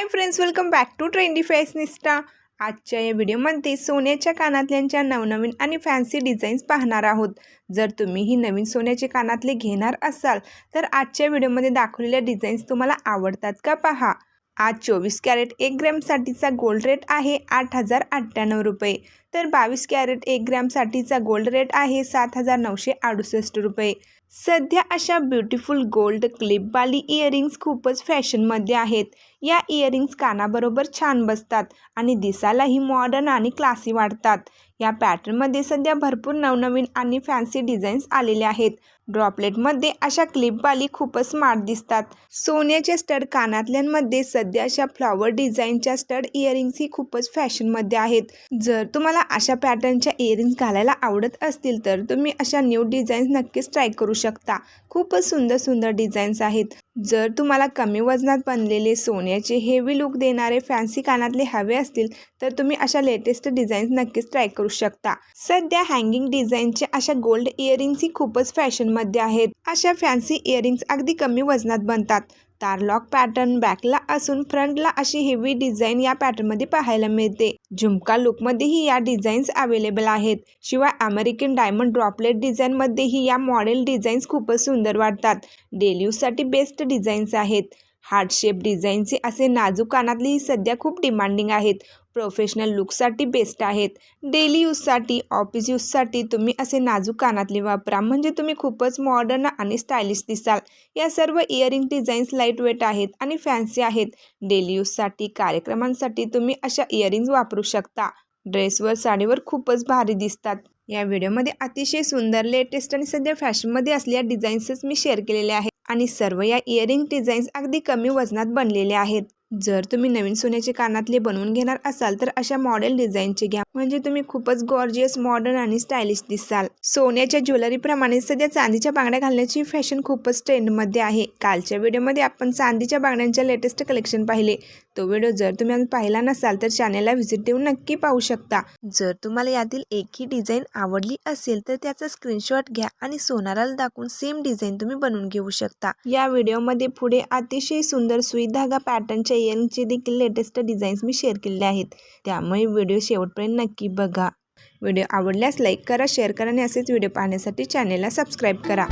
Hi friends welcome back to trendy fashionista आजच्या या व्हिडिओमध्ये सोन्याच्या कानातल्यांच्या नवनवीन आणि फॅन्सी डिझाईन्स पाहणार आहोत. जर तुम्ही ही नवीन सोन्याचे कानातले घेणार असाल तर आजच्या व्हिडिओमध्ये दाखवलेल्या डिझाईन्स तुम्हाला आवडतात का पहा. आज चोवीस कॅरेट एक ग्रॅमसाठीचा गोल्ड रेट आहे आठ हजार अठ्ठ्याण्णव रुपये. तर बावीस कॅरेट एक ग्रॅमसाठीचा गोल्ड रेट आहे सात हजार नऊशे अडुसष्ट रुपये. सध्या अशा ब्युटिफुल गोल्ड क्लिपवाली इयरिंग्स खूपच फॅशनमध्ये आहेत. या इयरिंग्स कानाबरोबर छान बसतात आणि दिसायलाही मॉडर्न आणि क्लासी वाटतात. या पॅटर्नमध्ये सध्या भरपूर नवनवीन आणि फॅन्सी डिझाईन्स आलेले आहेत. ड्रॉपलेटमध्ये अशा क्लिपवाली खूपच स्मार्ट दिसतात. सोन्याच्या स्टड कानातल्यांमध्ये सध्या अशा फ्लॉवर डिझाईनच्या स्टड इयरिंग्सही खूपच फॅशनमध्ये आहेत. जर तुम्हाला अशा पॅटर्नच्या इयरिंग्स घालायला आवडत असतील तर तुम्ही अशा न्यू डिझाईन्स नक्कीच ट्राय करू शकता. खूपच सुंदर सुंदर डिझाईन्स आहेत. जर तुम्हाला कमी वजनात बनलेले सोन्याचे हेवी लुक देणारे फॅन्सी कानातले हवे असतील तर तुम्ही अशा लेटेस्ट डिझाईन्स नक्कीच ट्राय करू शकता. सध्या हँगिंग डिझाईनचे अशा गोल्ड इयरिंग्स ही खूपच फॅशनमध्ये आहेत. अशा फॅन्सी इयरिंग्स अगदी कमी वजनात बनतात. तारलॉक पॅटर्न बॅकला असून फ्रंटला अशी हेवी डिझाईन या पॅटर्नमध्ये पाहायला मिळते. झुमका लुकमध्येही या डिझाईन्स अवेलेबल आहेत. शिवाय अमेरिकन डायमंड ड्रॉपलेट डिझाईनमध्येही या मॉडेल डिझाईन्स खूपच सुंदर वाटतात. डेली यूजसाठी बेस्ट डिझाईन्स आहेत. हार्ट शेप डिझाईनचे असे नाजूक कानातले सध्या खूप डिमांडिंग आहेत. प्रोफेशनल लुकसाठी बेस्ट आहेत. डेली यूजसाठी ऑफिस यूजसाठी तुम्ही असे नाजूक कानातले वापरा. म्हणजे तुम्ही खूपच मॉडर्न आणि स्टायलिश दिसाल. या सर्व इयरिंग डिझाईन्स लाइट वेट आहेत आणि फॅन्सी आहेत. डेली यूजसाठी कार्यक्रमांसाठी तुम्ही अशा इयरिंग्स वापरू शकता. ड्रेसवर साडीवर खूपच भारी दिसतात. या व्हिडिओमध्ये अतिशय सुंदर लेटेस्ट आणि सध्या फॅशनमध्ये असलेल्या डिझाईन्सच मी शेअर केलेले आहेत. आणि सर्व या इयरिंग डिझाईन्स अगदी कमी वजनात बनलेले आहेत. जर तुम्ही नवीन सोन्याचे कानातले बनवून घेणार असाल तर अशा मॉडेल डिझाईनचे घ्या. म्हणजे तुम्ही खूपच गॉर्जियस मॉडर्न आणि स्टायलिश दिसाल. सोन्याच्या ज्वेलरीप्रमाणे सध्या चांदीच्या बांगड्या घालण्याची फॅशन खूपच ट्रेंडमध्ये आहे. कालच्या व्हिडिओमध्ये आपण चांदीच्या बांगड्यांच्या लेटेस्ट कलेक्शन पाहिले. तो व्हिडिओ जर तुम्ही अजून पाहिला नसाल तर चॅनेलला व्हिजिट देऊन नक्की पाहू शकता. जर तुम्हाला यातील एकही डिझाईन आवडली असेल तर त्याचा स्क्रीनशॉट घ्या आणि सोनाराला दाखवून सेम डिझाईन तुम्ही बनवून घेऊ शकता. या व्हिडिओमध्ये पुढे अतिशय सुंदर सुई धागा पॅटर्नच्या इयरिंगचे देखील लेटेस्ट डिझाईन्स मी शेअर केलेले आहेत. त्यामुळे व्हिडिओ शेवटपर्यंत नक्की बघा. व्हिडिओ आवडल्यास लाईक करा शेअर करा आणि असेच व्हिडिओ पाहण्यासाठी चॅनेलला सबस्क्राईब करा.